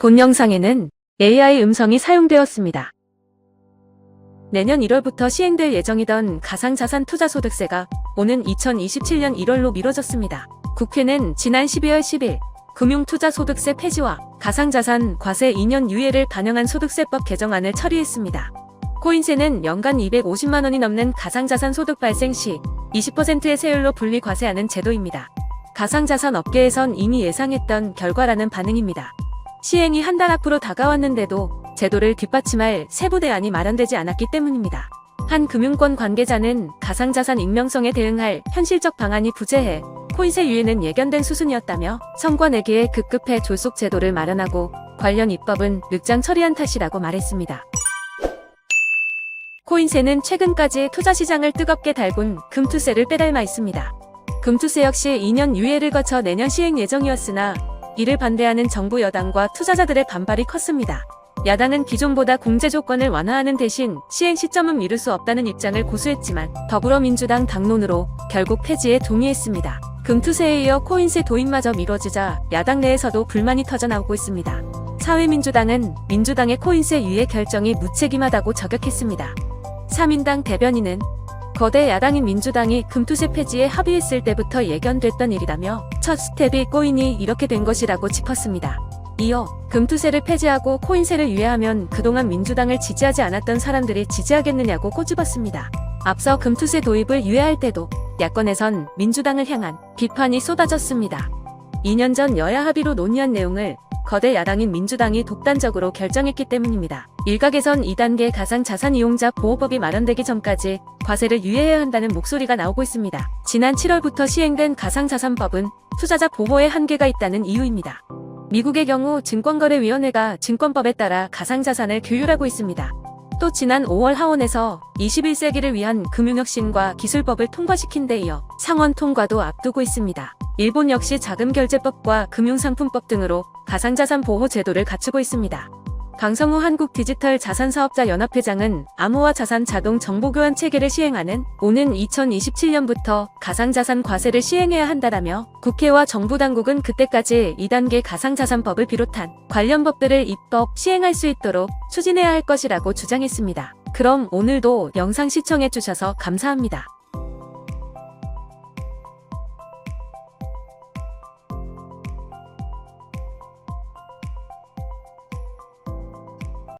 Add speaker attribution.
Speaker 1: 본 영상에는 AI 음성이 사용되었습니다. 내년 1월부터 시행될 예정이던 가상자산 투자소득세가 오는 2027년 1월로 미뤄졌습니다. 국회는 지난 12월 10일 금융투자소득세 폐지와 가상자산 과세 2년 유예를 반영한 소득세법 개정안을 처리했습니다. 코인세는 연간 250만 원이 넘는 가상자산 소득 발생 시 20%의 세율로 분리 과세하는 제도입니다. 가상자산 업계에선 이미 예상했던 결과라는 반응입니다. 시행이 한 달 앞으로 다가왔는데도 제도를 뒷받침할 세부 대안이 마련되지 않았기 때문입니다. 한 금융권 관계자는 가상자산 익명성에 대응할 현실적 방안이 부재해 코인세 유예는 예견된 수순이었다며 내기에 급급해 졸속 제도를 마련하고 관련 입법은 늦장 처리한 탓이라고 말했습니다. 코인세는 최근까지 투자 시장을 뜨겁게 달군 금투세를 빼닮아 있습니다. 금투세 역시 2년 유예를 거쳐 내년 시행 예정이었으나 이를 반대하는 정부 여당과 투자자들의 반발이 컸습니다. 야당은 기존보다 공제 조건을 완화하는 대신 시행 시점은 미룰 수 없다는 입장을 고수했지만 더불어민주당 당론으로 결국 폐지에 동의했습니다. 금투세에 이어 코인세 도입마저 미뤄지자 야당 내에서도 불만이 터져나오고 있습니다. 사회민주당은 민주당의 코인세 유예 결정이 무책임하다고 저격했습니다. 3인당 대변인은 거대 야당인 민주당이 금투세 폐지에 합의했을 때부터 예견됐던 일이라며 첫 스텝이 코인이 이렇게 된 것이라고 짚었습니다. 이어 금투세를 폐지하고 코인세를 유예하면 그동안 민주당을 지지하지 않았던 사람들이 지지하겠느냐고 꼬집었습니다. 앞서 금투세 도입을 유예할 때도 야권에선 민주당을 향한 비판이 쏟아졌습니다. 2년 전 여야 합의로 논의한 내용을 거대 야당인 민주당이 독단적으로 결정했기 때문입니다. 일각에선 2단계 가상자산 이용자 보호법이 마련되기 전까지 과세를 유예해야 한다는 목소리가 나오고 있습니다. 지난 7월부터 시행된 가상자산법은 투자자 보호에 한계가 있다는 이유입니다. 미국의 경우 증권거래위원회가 증권법에 따라 가상자산을 규율하고 있습니다. 또 지난 5월 하원에서 21세기를 위한 금융혁신과 기술법을 통과시킨 데 이어 상원 통과도 앞두고 있습니다. 일본 역시 자금결제법과 금융상품법 등으로 가상자산 보호 제도를 갖추고 있습니다. 강성우 한국 디지털 자산사업자 연합회장은 암호화 자산 자동 정보교환 체계를 시행하는 오는 2027년부터 가상자산 과세를 시행해야 한다라며 국회와 정부 당국은 그때까지 2단계 가상자산법을 비롯한 관련 법들을 입법, 시행할 수 있도록 추진해야 할 것이라고 주장했습니다. 그럼 오늘도 영상 시청해주셔서 감사합니다.